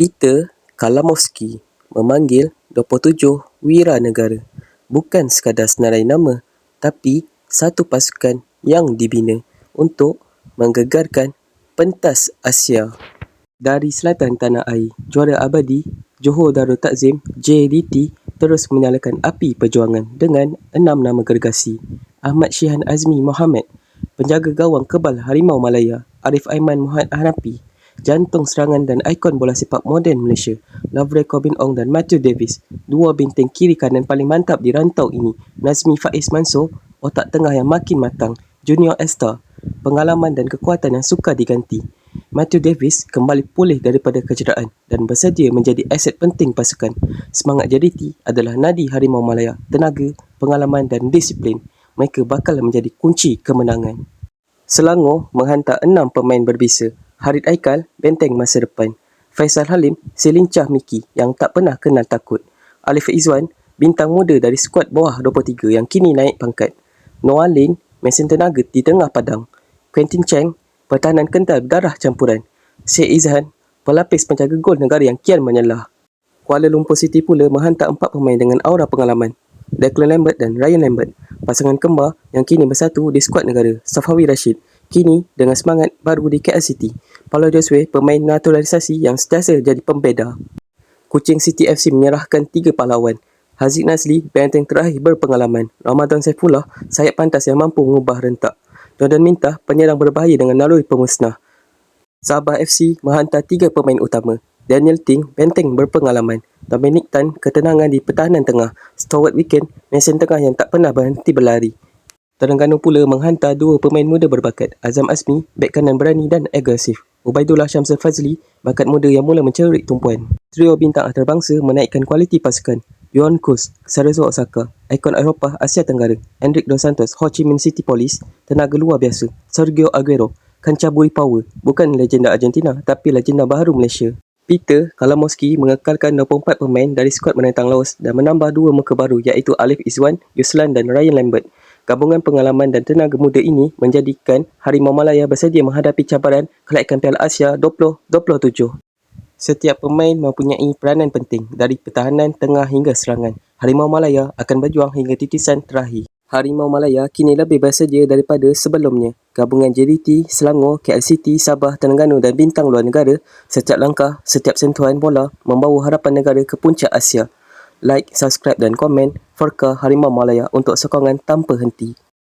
Peter Kalamovsky memanggil 27 wiranegara bukan sekadar senarai nama tapi satu pasukan yang dibina untuk menggegarkan pentas Asia. Dari selatan tanah air, juara abadi Johor Darul Takzim JDT terus menyalakan api perjuangan dengan enam nama gergasi. Ahmad Syihan Azmi Mohamad, penjaga gawang kebal Harimau Malaya, Arif Aiman Muhammad Hanafi, jantung serangan dan ikon bola sepak moden Malaysia, Lovre Corbin Ong dan Matthew Davis, dua bintang kiri kanan paling mantap di rantau ini, Nazmi Faiz Mansur, otak tengah yang makin matang, Junior Esther, pengalaman dan kekuatan yang sukar diganti. Matthew Davis kembali pulih daripada kecederaan dan bersedia menjadi aset penting pasukan. Semangat JDT adalah nadi Harimau Malaya, tenaga, pengalaman dan disiplin. Mereka bakal menjadi kunci kemenangan. Selangor menghantar enam pemain berbisa Harid Aikal, benteng masa depan. Faisal Halim, selincah Miki yang tak pernah kenal takut. Alif Izwan, bintang muda dari skuad bawah 23 yang kini naik pangkat. Noah Lin, mesin tenaga di tengah padang. Quentin Cheng, pertahanan kental darah campuran. Syed Izhan, pelapis penjaga gol negara yang kian menyelah. Kuala Lumpur City pula menghantar empat pemain dengan aura pengalaman. Declan Lambert dan Ryan Lambert, pasangan kembar yang kini bersatu di skuad negara. Safawi Rashid, kini dengan semangat baru di KL City. Paulo Josue, pemain naturalisasi yang sentiasa jadi pembeda. Kuching City FC menyerahkan tiga pahlawan. Haziq Nazli, benteng terakhir berpengalaman. Ramadan Saifullah, sayap pantas yang mampu mengubah rentak. Jordan Mintah, penyerang berbahaya dengan naluri pemusnah. Sabah FC menghantar tiga pemain utama. Daniel Ting, benteng berpengalaman. Dominic Tan, ketenangan di pertahanan tengah. Stewart Weekend, mesin tengah yang tak pernah berhenti berlari. Terengganu pula menghantar dua pemain muda berbakat. Azam Asmi, bek kanan berani dan agresif. Ubaidullah Syamsul Fazli, bakat muda yang mula mencerik tumpuan. Trio bintang antarabangsa menaikkan kualiti pasukan. Johan Kus, Sarazo Osaka, ikon Eropah Asia Tenggara. Hendrik Dos Santos, Ho Chi Minh City Police, tenaga luar biasa. Sergio Aguero, Kancaburi Power, bukan legenda Argentina tapi legenda baru Malaysia. Peter Kalamoski mengekalkan 24 pemain dari skuad menentang Laos dan menambah dua muka baru iaitu Alif Izwan, Yuslan dan Ryan Lambert. Gabungan pengalaman dan tenaga muda ini menjadikan Harimau Malaya bersedia menghadapi cabaran kelaikan Piala Asia 2027. Setiap pemain mempunyai peranan penting dari pertahanan, tengah hingga serangan. Harimau Malaya akan berjuang hingga titisan terakhir. Harimau Malaya kini lebih bersedia daripada sebelumnya. Gabungan JDT, Selangor, KL City, Sabah, Terengganu dan bintang luar negara, setiap langkah, setiap sentuhan bola membawa harapan negara ke puncak Asia like, subscribe dan komen Forka Harimau Malaya untuk sokongan tanpa henti.